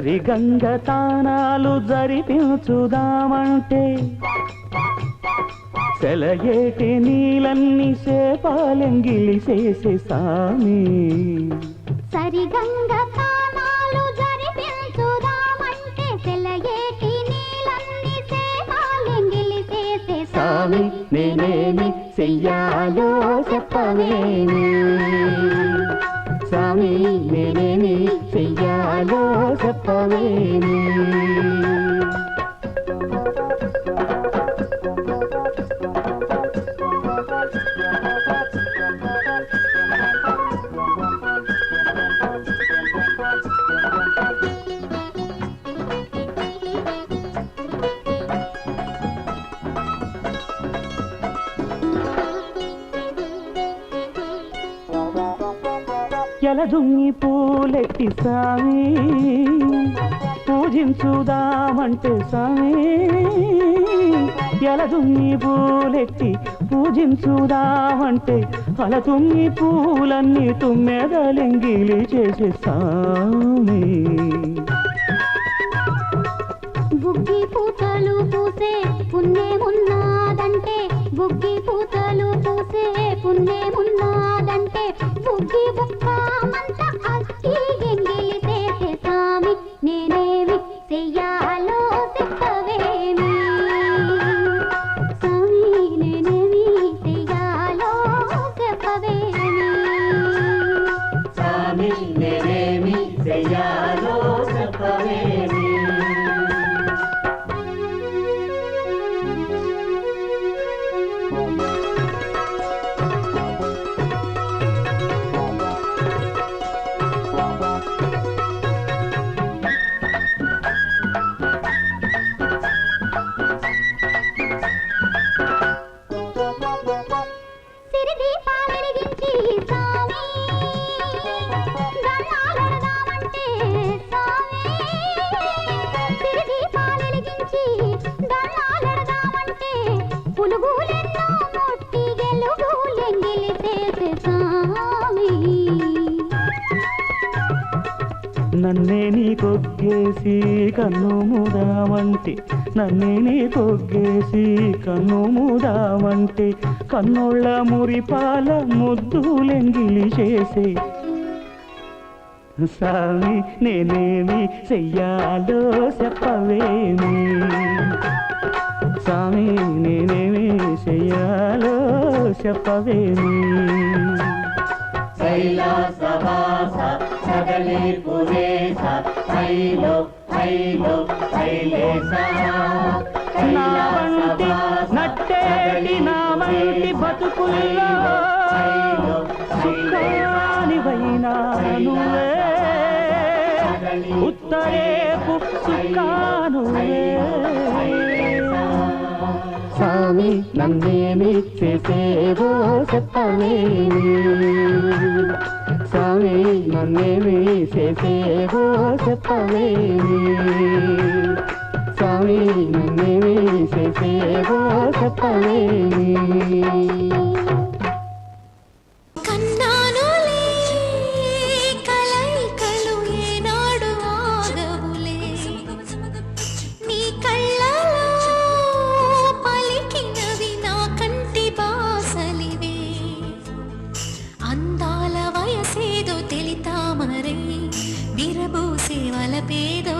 సరిగంగ తానాలు జరిపించుదామంటే సెలయేటి నీలన్నీ సేపాలెంగిలి చేసే సామి. సరిగంగ తానాలు జరిపించుదామంటే సెలయేటి నీలన్నీ సేవాలెంగిలి చేసే సామి నేనేమి చెయ్యాలో చెప్పవేమి స్వామి నేనేమి చెయ్యాలో చెప్పవేమి ఎలదుంగి పూలెట్టి సామి పూజించుదామంటే సామి. ఎలదుంగి పూలెట్టి పూజించుదామంటే అలదుంగి పూలన్నీ తుమ్మెదలింగిలి చేసే సామి. బుగ్గి పూతలు పూసే పుణ్యమున్నాదంటే బుగ్గి పూతలు పూసే పుణ్యమున్నాదంటే బుగ్గి బుక్కమంత అక్కి ఎంగిలి చేసే సామి నేనేమి చెయ్యాలో చెప్పవేమి? సామి నేనేమి చెయ్యాలో చెప్పవేమి? స్వామి నేనేమి చెయ్యాలో నన్నే నీ కొగ్గేసి కన్ను మూదామంటే నన్నే నీ కొగ్గేసి కన్ను మూదామంటే కన్నుళ్ళ మురిపాల ముద్దులెంగిలి చేసే. స్వామి నేనేమి చెయ్యాలో చెప్పవేమి? స్వామి నేనేమి చెయ్యాలో చెప్పవేమి? కైలాసవాస సగలే హైలో హైలో వంటి నట్టేటి నా వంటి బతుకుల్లో సుఖానివైనా నువ్వే. ఉత్తరేపు సుఖానువే స్వామి నన్నేమి చేసేవో చెప్పవేమి స్వామి నన్నేమి చేసేవో చెప్పవేమి స్వామి నన్నేమి చేసేవో చెప్పవేమి பேதோ